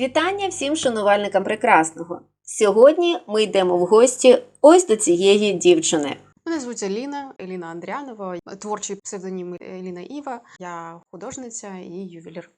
Вітання всім шанувальникам прекрасного. Сьогодні ми йдемо в гості ось до цієї дівчини. Мене звуть Еліна, Еліна Андріанова, творчий псевдонім Еліна Іва. Я художниця і ювелір.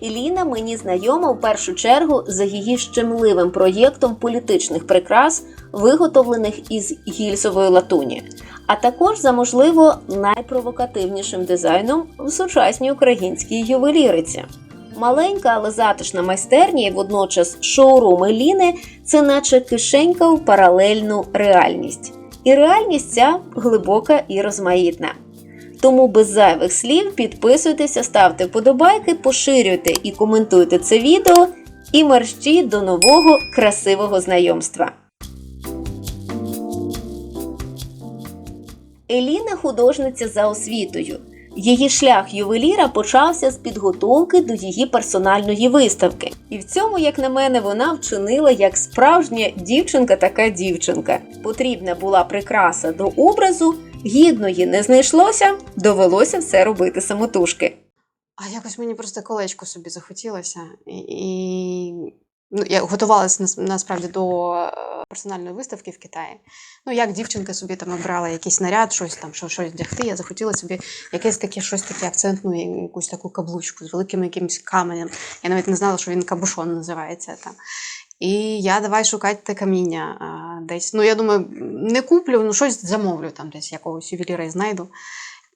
Іліна мені знайома в першу чергу за її щемливим проєктом політичних прикрас, виготовлених із гільсової латуні, а також за можливо найпровокативнішим дизайном в сучасній українській ювеліриці. Маленька, але затишна майстерня і водночас шоурум Еліни це наче кишенька в паралельну реальність. І реальність ця глибока і розмаїтна. Тому без зайвих слів підписуйтеся, ставте вподобайки, поширюйте і коментуйте це відео і мерщі до нового красивого знайомства. Еліна художниця за освітою. Її шлях ювеліра почався з підготовки до її персональної виставки. І в цьому, як на мене, вона вчинила як справжня дівчинка така дівчинка. Потрібна була прикраса до образу, гідної не знайшлося, довелося все робити самотужки. А якось мені просто колечко собі захотілося. І, ну, я готувалася нас- насправді до е, персональної виставки в Китаї. Ну, як дівчинка собі там обрала якийсь наряд, щось там, що, щось вдягти. Я захотіла собі якесь таке, щось таке акцентну, якусь таку каблучку з великим якимось каменем. Я навіть не знала, що він кабушон називається там. І я давай шукати те каміння а, десь. Ну, я думаю, не куплю, ну щось замовлю там десь якогось ювеліра і знайду.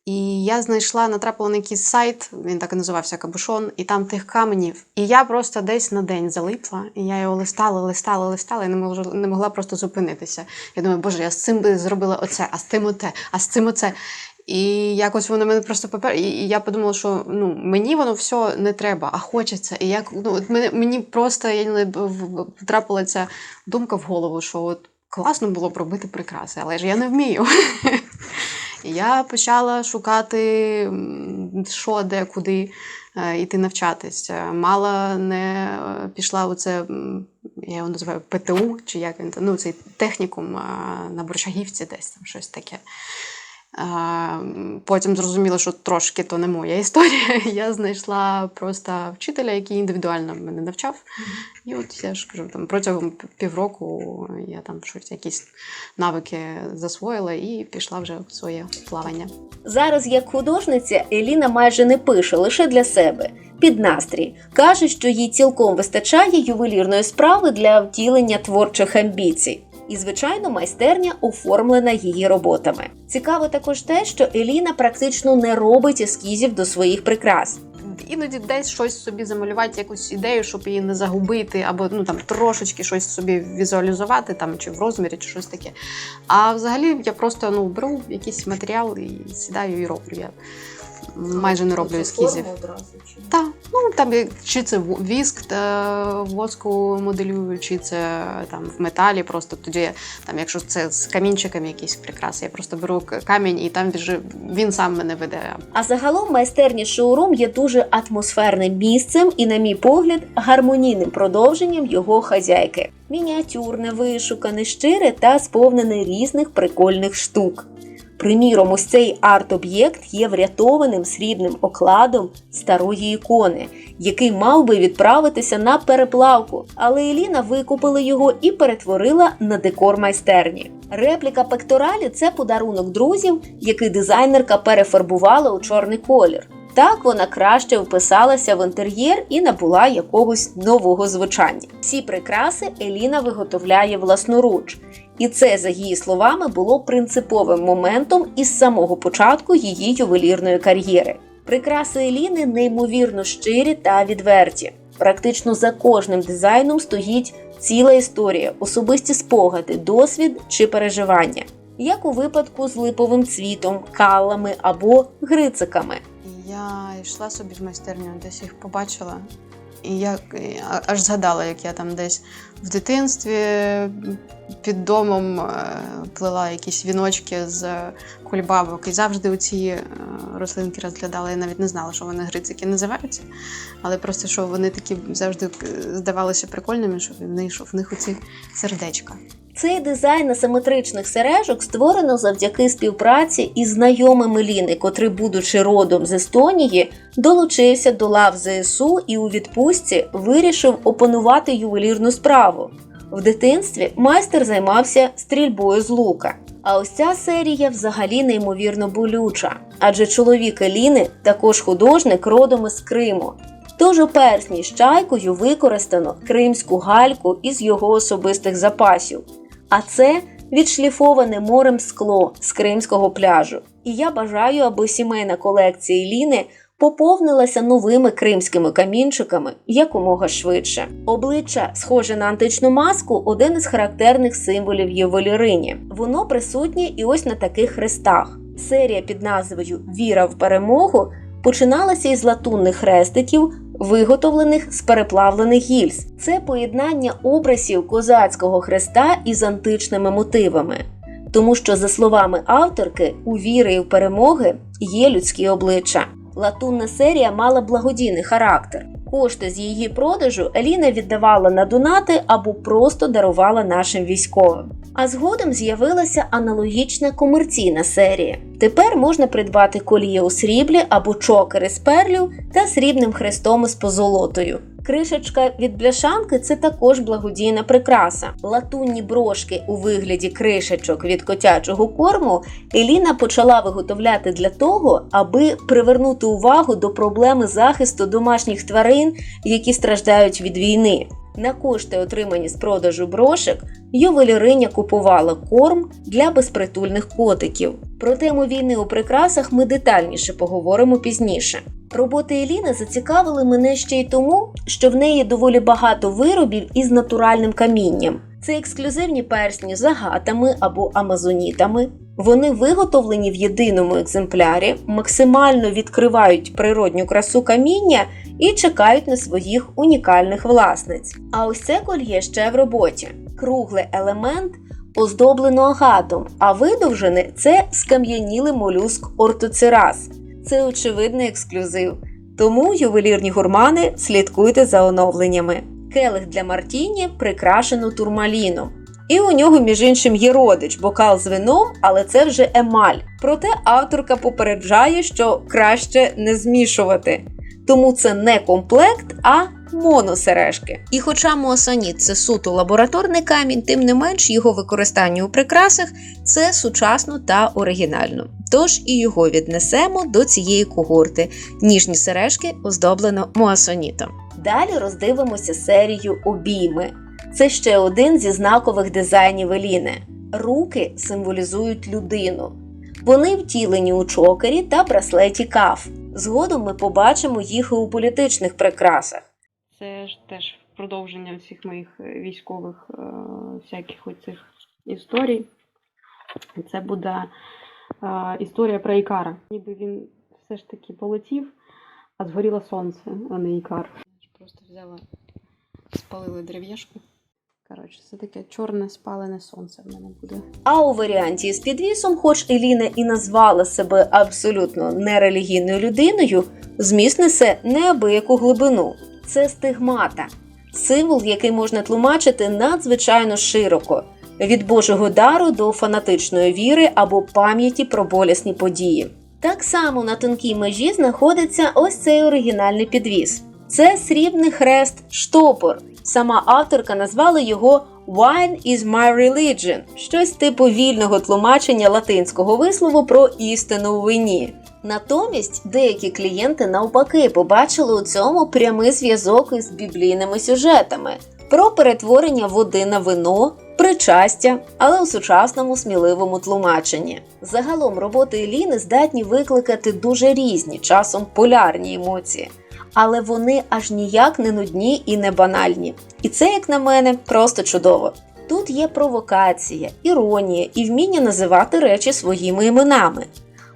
І я знайшла, натрапила на якийсь сайт, він так і називався Кабушон, і там тих каменів. І я просто десь на день залипла, і я його листала, листала, листала, і не могла, не могла просто зупинитися. Я думаю, боже, я з цим би зробила оце, а з тим оте, а з цим оце. І якось воно мене просто попер. І, я подумала, що ну мені воно все не треба, а хочеться. І як ну от мене мені просто я не потрапила ця думка в голову, що от класно було б робити прикраси, але ж я не вмію. Я почала шукати, що, де, куди е, йти навчатись. Е, Мала не е, пішла у це, я його називаю ПТУ, чи як він ну, цей технікум е, на Борщагівці, десь там щось таке. Потім зрозуміла, що трошки то не моя історія. Я знайшла просто вчителя, який індивідуально мене навчав. І от я ж кажу, там протягом півроку я там щось якісь навики засвоїла і пішла вже в своє плавання. Зараз, як художниця, Еліна майже не пише лише для себе. Під настрій каже, що їй цілком вистачає ювелірної справи для втілення творчих амбіцій. І, звичайно, майстерня оформлена її роботами. Цікаво також те, що Еліна практично не робить ескізів до своїх прикрас. Іноді десь щось собі замалювати, якусь ідею, щоб її не загубити, або ну там трошечки щось собі візуалізувати, там чи в розмірі, чи щось таке. А взагалі я просто ну беру якийсь матеріал і сідаю і роблю. Майже не роблю ескізів. Так, ну там чи це в- віск та воску моделюю, чи це там в металі. Просто тоді там, якщо це з камінчиками якісь прикраси, я просто беру камінь і там біжи, він сам мене веде. А загалом майстерня шоурум є дуже атмосферним місцем і, на мій погляд, гармонійним продовженням його хазяйки. Мініатюрне, вишукане, щире та сповнене різних прикольних штук. Приміром, ось цей арт-об'єкт є врятованим срібним окладом старої ікони, який мав би відправитися на переплавку, але Еліна викупила його і перетворила на декор майстерні. Репліка пекторалі це подарунок друзів, який дизайнерка перефарбувала у чорний колір. Так вона краще вписалася в інтер'єр і набула якогось нового звучання. Всі прикраси Еліна виготовляє власноруч, і це, за її словами, було принциповим моментом із самого початку її ювелірної кар'єри. Прикраси Еліни неймовірно щирі та відверті. Практично за кожним дизайном стоїть ціла історія, особисті спогади, досвід чи переживання, як у випадку з липовим цвітом, калами або грициками. Я йшла собі в майстерню, десь їх побачила. І я аж згадала, як я там десь в дитинстві під домом е, плела якісь віночки з кульбабок. І завжди оці ці рослинки розглядала. Я навіть не знала, що вони грицики називаються. Але просто що вони такі завжди е, здавалися прикольними, що в них, них оці сердечка. Цей дизайн асиметричних сережок створено завдяки співпраці із знайомими Ліни, котрий, будучи родом з Естонії, долучився до лав ЗСУ і у відпустці вирішив опанувати ювелірну справу. В дитинстві майстер займався стрільбою з лука. А ось ця серія взагалі неймовірно болюча, адже чоловік Еліни також художник родом із Криму. Тож у персні з чайкою використано кримську гальку із його особистих запасів. А це відшліфоване морем скло з кримського пляжу. І я бажаю, аби сімейна колекція Ліни поповнилася новими кримськими камінчиками якомога швидше. Обличчя, схоже на античну маску, один із характерних символів ювелірині. Воно присутнє і ось на таких хрестах. Серія під назвою Віра в перемогу починалася із латунних хрестиків, виготовлених з переплавлених гільз. Це поєднання образів козацького хреста із античними мотивами. Тому що, за словами авторки, у віри і в перемоги є людські обличчя. Латунна серія мала благодійний характер. Кошти з її продажу Еліна віддавала на донати або просто дарувала нашим військовим. А згодом з'явилася аналогічна комерційна серія. Тепер можна придбати коліє у сріблі або чокери з перлів та срібним хрестом із позолотою. Кришечка від бляшанки це також благодійна прикраса. Латунні брошки у вигляді кришечок від котячого корму Еліна почала виготовляти для того, аби привернути увагу до проблеми захисту домашніх тварин, які страждають від війни. На кошти, отримані з продажу брошек, ювеліриня купувала корм для безпритульних котиків. Про тему війни у прикрасах ми детальніше поговоримо пізніше. Роботи Еліни зацікавили мене ще й тому, що в неї доволі багато виробів із натуральним камінням. Це ексклюзивні персні з агатами або амазонітами. Вони виготовлені в єдиному екземплярі, максимально відкривають природню красу каміння і чекають на своїх унікальних власниць. А ось це кольє ще в роботі. Круглий елемент оздоблено агатом, а видовжене це скам'янілий молюск ортоцерас. Це очевидний ексклюзив. Тому, ювелірні гурмани, слідкуйте за оновленнями. Келих для Мартіні прикрашено турмаліном. І у нього, між іншим, є родич, бокал з вином, але це вже емаль. Проте авторка попереджає, що краще не змішувати. Тому це не комплект, а моносережки. І хоча муасаніт це суто лабораторний камінь, тим не менш його використання у прикрасах це сучасно та оригінально. Тож і його віднесемо до цієї когорти. Ніжні сережки оздоблено муасонітом. Далі роздивимося серію обійми. Це ще один зі знакових дизайнів Еліни. Руки символізують людину. Вони втілені у чокері та браслеті каф. Згодом ми побачимо їх і у політичних прикрасах. Це ж теж продовження всіх моїх е, військових е, всяких оцих історій. І Це буде е, історія про Ікара. Ніби він все ж таки полетів, а згоріло сонце, а не Ікар. Просто взяла, спалила дерев'яшку. Коротше, це таке чорне спалене сонце в мене буде. А у варіанті з підвісом, хоч Еліна і назвала себе абсолютно нерелігійною людиною, зміст несе неабияку глибину. Це стигмата, символ, який можна тлумачити надзвичайно широко. Від Божого дару до фанатичної віри або пам'яті про болісні події. Так само на тонкій межі знаходиться ось цей оригінальний підвіс. Це срібний хрест штопор. Сама авторка назвала його Wine is my religion, щось типу вільного тлумачення латинського вислову про істину у вині. Натомість деякі клієнти навпаки побачили у цьому прямий зв'язок із біблійними сюжетами про перетворення води на вино, причастя, але у сучасному сміливому тлумаченні. Загалом роботи Еліни здатні викликати дуже різні, часом полярні емоції. Але вони аж ніяк не нудні і не банальні. І це, як на мене, просто чудово. Тут є провокація, іронія і вміння називати речі своїми іменами.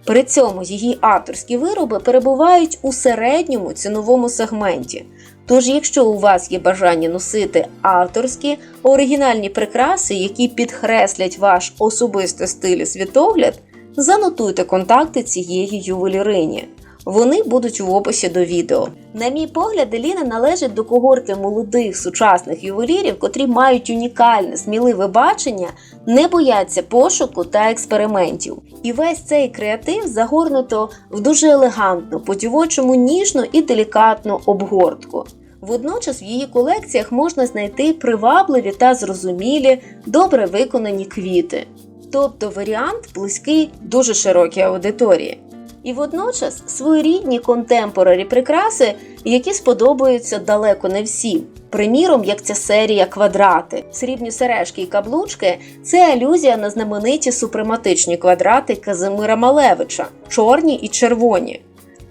При цьому її авторські вироби перебувають у середньому ціновому сегменті. Тож, якщо у вас є бажання носити авторські оригінальні прикраси, які підкреслять ваш особистий стиль і світогляд, занотуйте контакти цієї ювелірині. Вони будуть в описі до відео. На мій погляд, Еліна належить до когорти молодих сучасних ювелірів, котрі мають унікальне, сміливе бачення, не бояться пошуку та експериментів. І весь цей креатив загорнуто в дуже елегантну, по-дівочому ніжну і делікатну обгортку. Водночас в її колекціях можна знайти привабливі та зрозумілі, добре виконані квіти. Тобто варіант близький дуже широкій аудиторії. І водночас своєрідні контемпорарі прикраси, які сподобаються далеко не всім. Приміром, як ця серія квадрати, срібні сережки і каблучки це алюзія на знамениті супрематичні квадрати Казимира Малевича, чорні і червоні.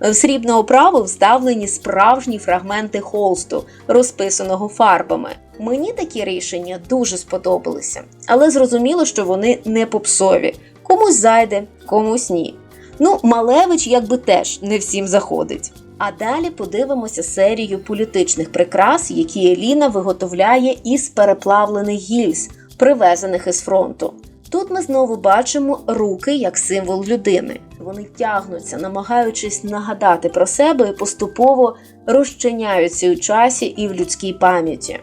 В срібну оправу вставлені справжні фрагменти холсту, розписаного фарбами. Мені такі рішення дуже сподобалися, але зрозуміло, що вони не попсові. Комусь зайде, комусь ні. Ну, Малевич якби теж не всім заходить. А далі подивимося серію політичних прикрас, які Еліна виготовляє із переплавлених гільз, привезених із фронту. Тут ми знову бачимо руки як символ людини. Вони тягнуться, намагаючись нагадати про себе і поступово розчиняються у часі і в людській пам'яті.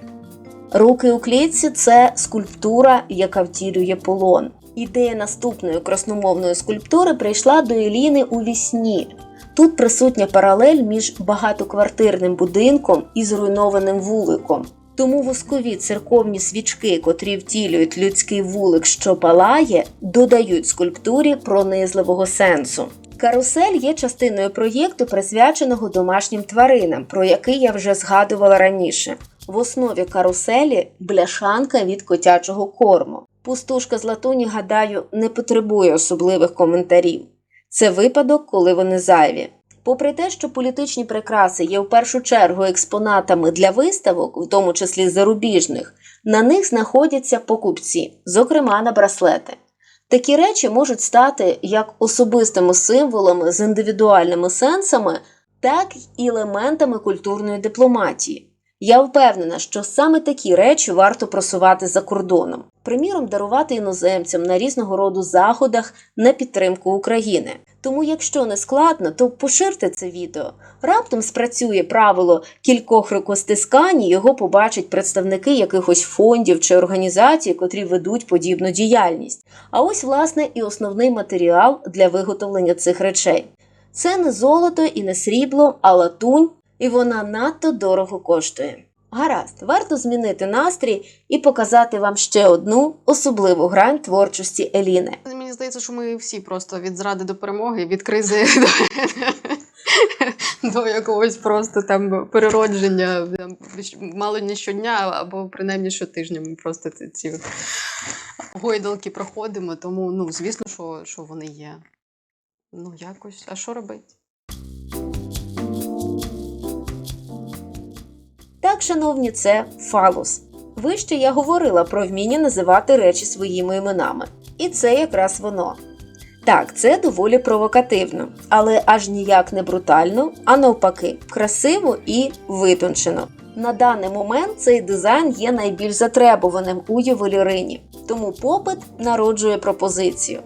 Руки у клітці це скульптура, яка втілює полон. Ідея наступної красномовної скульптури прийшла до Еліни у вісні. Тут присутня паралель між багатоквартирним будинком і зруйнованим вуликом. Тому воскові церковні свічки, котрі втілюють людський вулик, що палає, додають скульптурі пронизливого сенсу. Карусель є частиною проєкту, присвяченого домашнім тваринам, про який я вже згадувала раніше. В основі каруселі бляшанка від котячого корму. Пустушка з латуні, гадаю, не потребує особливих коментарів. Це випадок, коли вони зайві. Попри те, що політичні прикраси є в першу чергу експонатами для виставок, в тому числі зарубіжних, на них знаходяться покупці, зокрема на браслети. Такі речі можуть стати як особистими символами з індивідуальними сенсами, так і елементами культурної дипломатії. Я впевнена, що саме такі речі варто просувати за кордоном, приміром, дарувати іноземцям на різного роду заходах на підтримку України. Тому, якщо не складно, то поширте це відео. Раптом спрацює правило кількох рукостискань, і його побачать представники якихось фондів чи організацій, котрі ведуть подібну діяльність. А ось, власне, і основний матеріал для виготовлення цих речей. Це не золото і не срібло, а латунь, і вона надто дорого коштує. Гаразд, варто змінити настрій і показати вам ще одну особливу грань творчості Еліни. Мені здається, що ми всі просто від зради до перемоги, від кризи до, до якогось просто там переродження, мало не щодня, або принаймні щотижня ми просто ці, ці гойдалки проходимо. Тому, ну, звісно, що, що вони є. Ну, якось, а що робити? Так, шановні, це фалус. Вище я говорила про вміння називати речі своїми іменами. І це якраз воно. Так, це доволі провокативно, але аж ніяк не брутально, а навпаки, красиво і витончено. На даний момент цей дизайн є найбільш затребуваним у ювелірині, тому попит народжує пропозицію.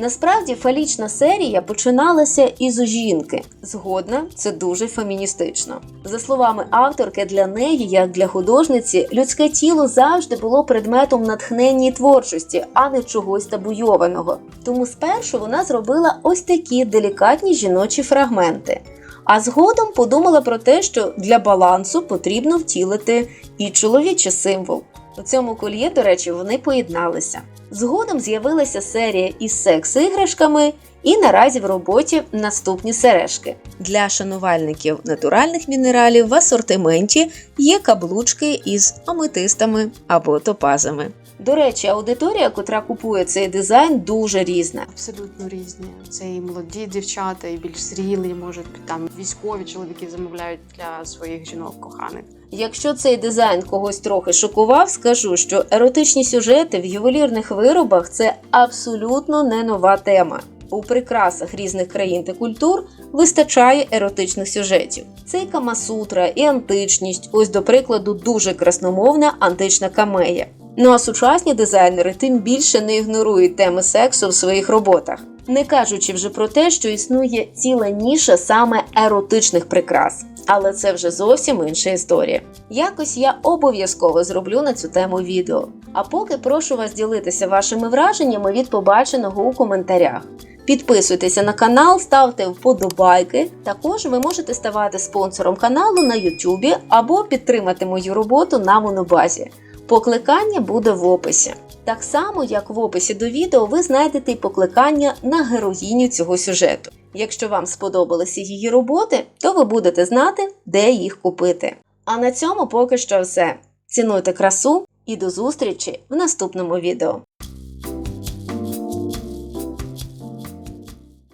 Насправді фалічна серія починалася із жінки. Згодна, це дуже феміністично. За словами авторки, для неї, як для художниці, людське тіло завжди було предметом натхнення і творчості, а не чогось табуйованого. Тому спершу вона зробила ось такі делікатні жіночі фрагменти. А згодом подумала про те, що для балансу потрібно втілити і чоловічий символ. У цьому кольє, до речі, вони поєдналися. Згодом з'явилася серія із секс-іграшками, і наразі в роботі наступні сережки. Для шанувальників натуральних мінералів в асортименті є каблучки із аметистами або топазами. До речі, аудиторія, котра купує цей дизайн, дуже різна. Абсолютно різні. Це і молоді дівчата, і більш зрілі, може там військові чоловіки замовляють для своїх жінок коханих. Якщо цей дизайн когось трохи шокував, скажу, що еротичні сюжети в ювелірних виробах це абсолютно не нова тема. У прикрасах різних країн та культур вистачає еротичних сюжетів. Це і камасутра, і античність, ось до прикладу, дуже красномовна антична камея. Ну а сучасні дизайнери тим більше не ігнорують теми сексу в своїх роботах. Не кажучи вже про те, що існує ціла ніша саме еротичних прикрас. Але це вже зовсім інша історія. Якось я обов'язково зроблю на цю тему відео. А поки прошу вас ділитися вашими враженнями від побаченого у коментарях. Підписуйтеся на канал, ставте вподобайки. Також ви можете ставати спонсором каналу на YouTube або підтримати мою роботу на монобазі. Покликання буде в описі. Так само, як в описі до відео, ви знайдете й покликання на героїню цього сюжету. Якщо вам сподобалися її роботи, то ви будете знати, де їх купити. А на цьому поки що все. Цінуйте красу і до зустрічі в наступному відео.